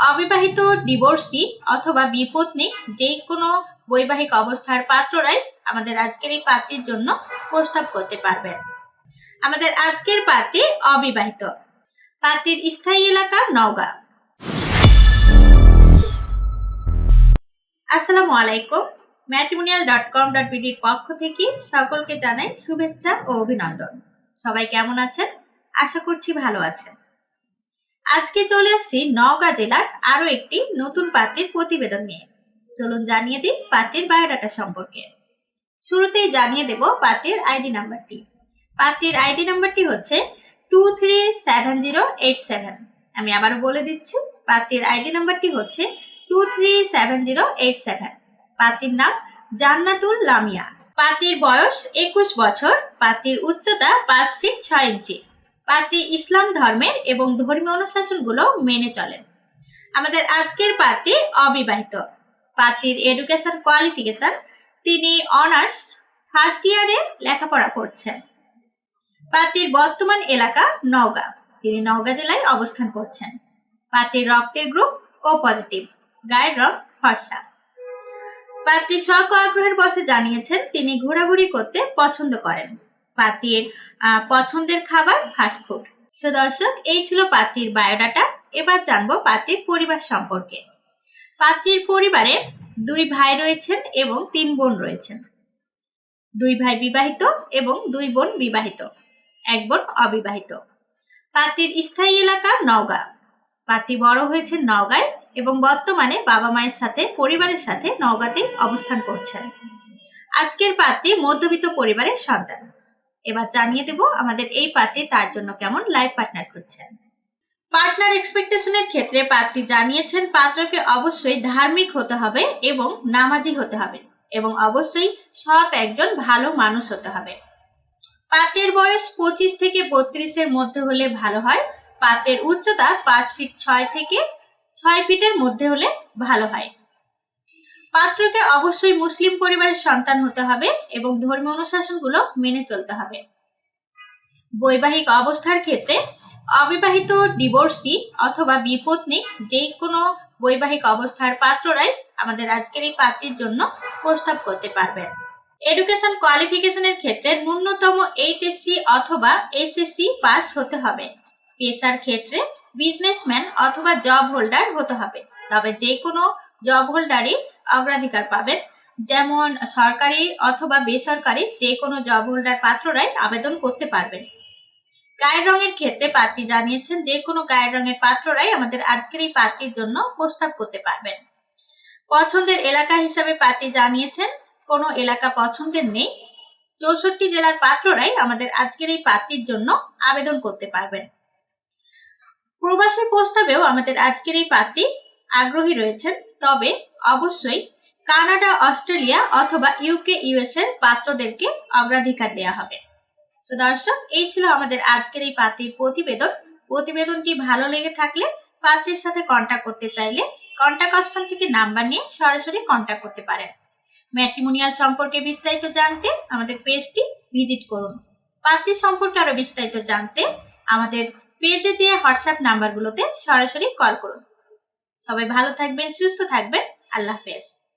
অবিবাহিত ডিভোর্সি অথবা বিপত্নিক যে কোনো বৈবাহিক অবস্থার পাত্ররাই আমাদের আজকের এই পাত্রীর জন্য প্রস্তাব করতে পারবেন। আমাদের আজকের পাত্রী অবিবাহিত। পাত্রীর স্থায়ী এলাকা নওগাঁ। আসসালামু আলাইকুম। ম্যাট্রিমোনিয়াল ডট কম ডট বিডির পক্ষ থেকে সকলকে জানাই শুভেচ্ছা ও অভিনন্দন। সবাই কেমন আছেন? আশা করছি ভালো আছেন। আজকে চলে আসছি নওগাঁ জেলার আরও একটি নতুন পাত্রীর প্রতিবেদন নিয়ে। চলুন জানিয়ে দিই পাত্রীর বায়োডাটা সম্পর্কে। শুরুতেই জানিয়ে দেব পাত্রীর আইডি নাম্বারটি। পাত্রীর আইডি নাম্বারটি হচ্ছে two three seven zero eight seven. আমি আবারও বলে দিচ্ছি, পাত্রীর আইডি নাম্বারটি হচ্ছে two three seven zero eight seven. পাত্রীর নাম জান্নাতুল লামিয়া। পাত্রীর বয়স একুশ বছর, পাত্রীর উচ্চতা পাঁচ ফিট ছয় ইঞ্চি। পাত্রী ইসলাম ধর্মের এবং ধর্মীয় অনুশাসনগুলো মেনে চলেন। আমাদের আজকের পাত্রী অবিবাহিত। পাত্রীর এডুকেশন কোয়ালিফিকেশন তিনি অনার্স ফার্স্ট ইয়ারে লেখাপড়া করছেন। পাত্রীর বর্তমান এলাকা নওগাঁ। তিনি নওগাঁ জেলায় অবস্থান করছেন। পাত্রীর রক্তের গ্রুপ ও পজিটিভ গায়ের রং ফর্সা। পাত্রী শখ আগ্রহের বসে জানিয়েছেন তিনি ঘোরাঘুরি করতে পছন্দ করেন। পাত্রীর আহ, পছন্দের খাবার ফাস্টফুড সো দর্শক এই ছিল পাত্রীর বায়োডাটা। এবার জানব পাত্রীর পরিবার সম্পর্কে। পাত্রীর পরিবারে দুই ভাই রয়েছেন এবং তিন বোন রয়েছেন। দুই ভাই বিবাহিত এবং দুই বোন বিবাহিত। এক বোন অবিবাহিত। পাত্রীর স্থায়ী এলাকা নওগাঁ। পাত্রী বড় হয়েছে নওগাঁয় এবং বর্তমানে বাবা মায়ের সাথে পরিবারের সাথে নওগাঁতেই অবস্থান করছেন। আজকের পাত্রী মধ্যবিত্ত পরিবারের সন্তান। এবার জানিয়ে দেব আমাদের এই পাত্রী তার জন্য কেমন লাইফ পার্টনার করছেন পার্টনার এক্সপেকটেশনের ক্ষেত্রে পাত্রী জানিয়েছেন, পাত্রকে অবশ্যই ধার্মিক হতে হবে এবং নামাজি হতে হবে এবং অবশ্যই সৎ একজন ভালো মানুষ হতে হবে। পাত্রের বয়স পঁচিশ থেকে বত্রিশের মধ্যে হলে ভালো হয় পাত্রের উচ্চতা পাঁচ ফিট ছয় থেকে ছয় ফিটের মধ্যে হলে ভালো হয়। পাত্রকে অবশ্যই মুসলিম পরিবারের সন্তান হতে হবে এবং ধর্মীয় অনুশাসনগুলো মেনে চলতে হবে। বৈবাহিক অবস্থার ক্ষেত্রে অবিবাহিত ডিভোর্সি অথবা বিপত্নিক যে কোনো বৈবাহিক অবস্থার পাত্ররাই আমাদের আজকের এই পাত্রীর জন্য প্রস্তাব করতে পারবেন। এডুকেশন কোয়ালিফিকেশনের ক্ষেত্রে ন্যূনতম এইচএসসি অথবা এসএসসি পাস হতে হবে। পেশার ক্ষেত্রে বিজনেসম্যান অথবা জব হোল্ডার হতে হবে। তবে যে কোনো জব হোল্ডারই অগ্রাধিকার পাবেন। যেমন সরকারি অথবা বেসরকারি যে কোনো জব হোল্ডার পাত্ররাই আবেদন করতে পারবেন। গায়ের রঙের ক্ষেত্রে পাত্রী জানিয়েছেন যে কোনো গায়ের রঙের পাত্ররাই আমাদের আজকের এই পাত্রীর জন্য প্রস্তাব করতে পারবেন। পছন্দের এলাকা হিসাবে পাত্রী জানিয়েছেন, কোনো এলাকা পছন্দের নেই। চৌষট্টি জেলার পাত্ররাই আমাদের আজকের এই পাত্রীর জন্য আবেদন করতে পারবেন। প্রবাসী প্রস্তাবেও আমাদের আজকের এই পাত্রী আগ্রহী রয়েছেন, তবে অবশ্যই কানাডা, অস্ট্রেলিয়া অথবা ইউকে ইউএস এর পাত্রদেরকে অগ্রাধিকার দেওয়া হবে। তো দর্শক, এই ছিল আমাদের আজকের এই পাত্রীর প্রতিবেদন। প্রতিবেদনটি ভালো লেগে থাকলে পাত্রীর সাথে কন্ট্যাক্ট করতে চাইলে কন্ট্যাক্ট অপশন থেকে নাম্বার নিয়ে সরাসরি কন্ট্যাক্ট করতে পারেন। ম্যাট্রিমোনিয়াল সম্পর্কে বিস্তারিত জানতে আমাদের পেজটি ভিজিট করুন। পাত্রী সম্পর্কে আরও বিস্তারিত জানতে আমাদের পেজে দিয়ে হোয়াটসঅ্যাপ নাম্বারগুলোতে সরাসরি কল করুন। সবাই ভালো থাকবেন, সুস্থ থাকবেন। a la vez.